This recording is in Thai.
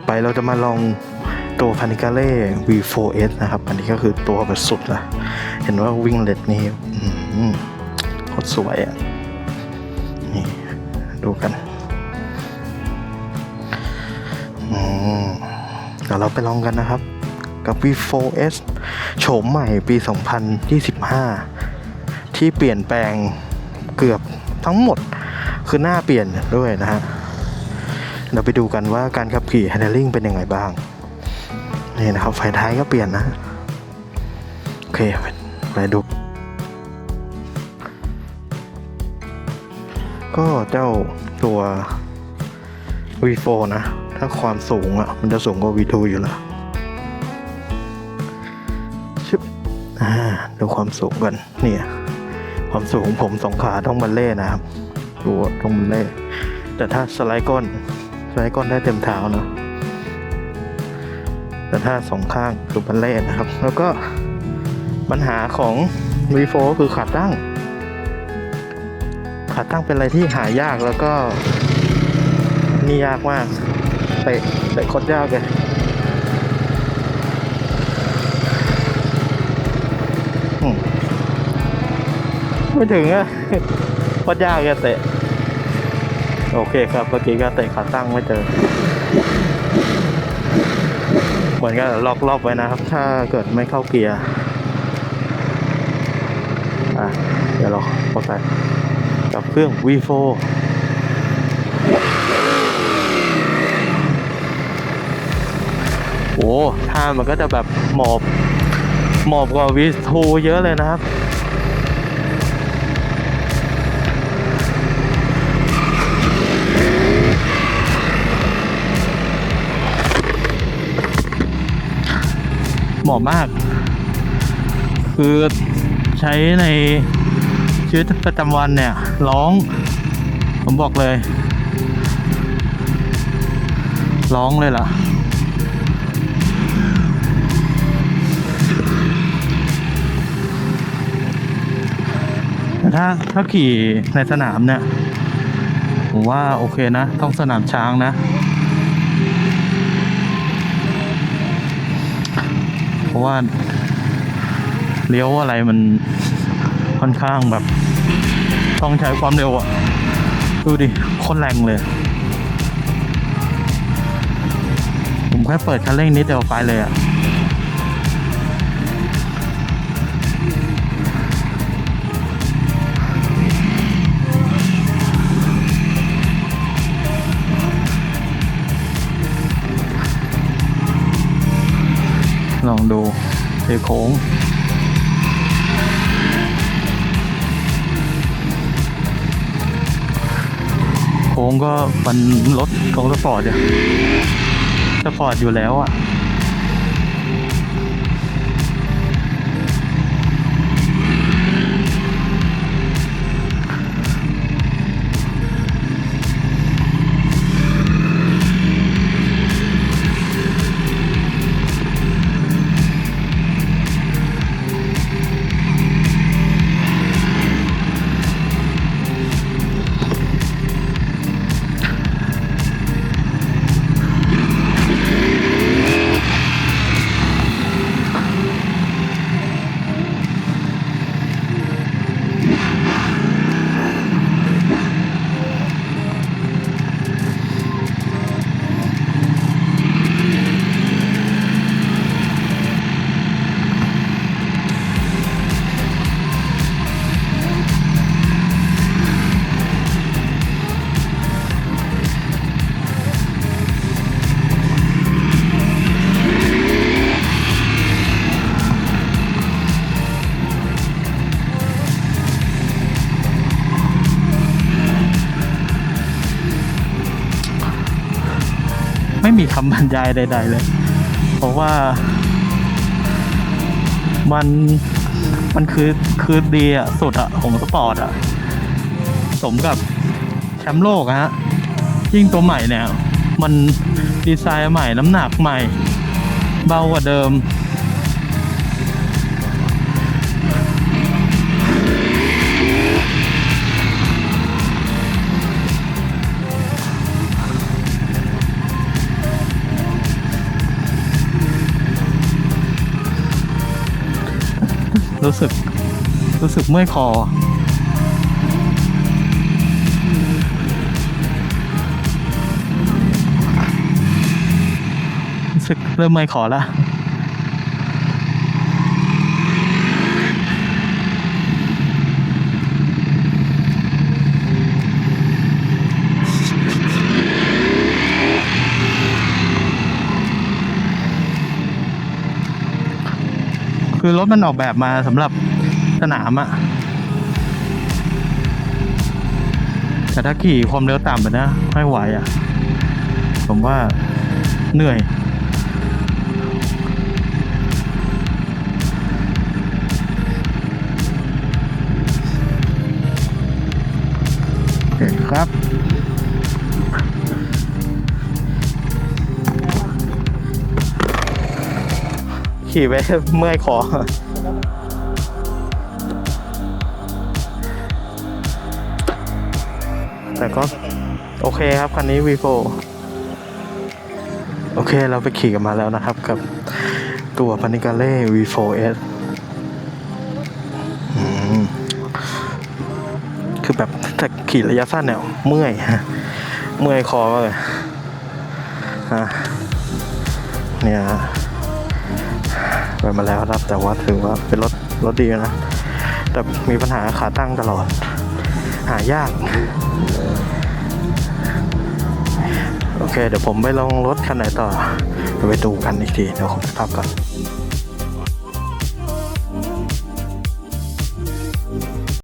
ต่อไปเราจะมาลองตัวพานิกาเล่ V4S นะครับ อันนี้ก็คือตัวแบบสุดละเห็นว่าวิ่งเลดนี้โคตรสวยอะ นี่ ดูกันอืมเดี๋ยวเราไปลองกันนะครับ กับ V4S โฉมใหม่ปี 2025 ที่เปลี่ยนแปลงเกือบทั้งหมด คือหน้าเปลี่ยนด้วยนะฮะ เราไปดูกันว่าการขับขี่ handling เป็นยังไงบ้าง นี่นะครับ ไฟท้ายก็เปลี่ยนนะ โอเคไปดู ก็เจ้าตัว V4 นะ ถ้าความสูงอะ มันจะสูงกว่า V2 อยู่แล้วชึบอ่าดูความสูงกันเนี่ยความสูงผมสองขาต้องบัลเล่นะครับดูต้องบัลเล่ แต่ถ้าสไลด์ก้น ไลด์ก้นได้เต็มเท้าเนอะแต่ถ้าสองข้างคือบัลเล่นะครับ แล้วก็ปัญหาของ V4 ก็คือขาตั้ง ขาตั้งเป็นอะไรที่หายากแล้วก็นี่ยากมากเตะเตะคตรยากเลยไม่ถึงอะคตรยากเลยเตะ โอเคครับเมื่อกี้ก็เตะขาตั้งไม่เจอเหมือนกับล็อกรอบไว้นะครับ ถ้าเกิดไม่เข้าเกียร์อะเดี๋ยวเราเข้าไปกับเครื่อง V4 โอ้ท่ามันก็จะแบบหมอบหมอบกว่า V2 เยอะเลยนะครับ เหมาะมาก คือใช้ในชีวิตประจำวันเนี่ย ร้อง ผมบอกเลย ร้องเลยล่ะแต่ถ้าถ้าขี่ในสนามเนี่ย ผมว่าโอเคนะ ต้องสนามช้างนะ ราะว่าเลี้ยวอะไรมันค่อนข้างแบบ ต้องใช้ความเร็วอะดูดิคนแรงเลย ผมแค่เปิดคันเร่งนิดเดียวไปเลยอะ ลองดูเทโค้งโค้งก็มันรถของสปอร์ตอะสปอร์ตอยู่แล้วอะ มีคำบรรยายใด ๆ เลย เพราะว่ามันมันคือคือดีอะสุดอะของสปอร์ตอะสมกับแชมป์โลกฮะ ยิ่งตัวใหม่เนี่ย มันดีไซน์ใหม่น้ำหนักใหม่ เบากว่าเดิม รู้สึก รู้สึกเมื่อยคอรู้สึกเริ่มเมื่อยคอแล้ว คือรถมันออกแบบมาสำหรับสนามอะแต่ถ้าขี่ความเร็วต่ำไปนะไม่ไหวอะผมว่าเหนื่อยโอเคครับ ขี่ไปเมื่อยคอแต่ก็โอเคครับคันนี้ V4 โอเคเราไปขี่กันมาแล้วนะครับ กับตัวพานิกาเล่ V4S อืมคือแบบถ้าขี่ระยะสั้นเนี่ยเมื่อยฮะเมื่อยคอมากเลยอะเนี่ยฮะ ไปมาแล้วครับ แต่ว่าถือว่าเป็นรถรถดีนะ แต่มีปัญหาขาตั้งตลอด หายาก โอเค เดี๋ยวผมไปลองรถคันไหนต่อไปดูกันอีกที เดี๋ยวผมไปพักก่อน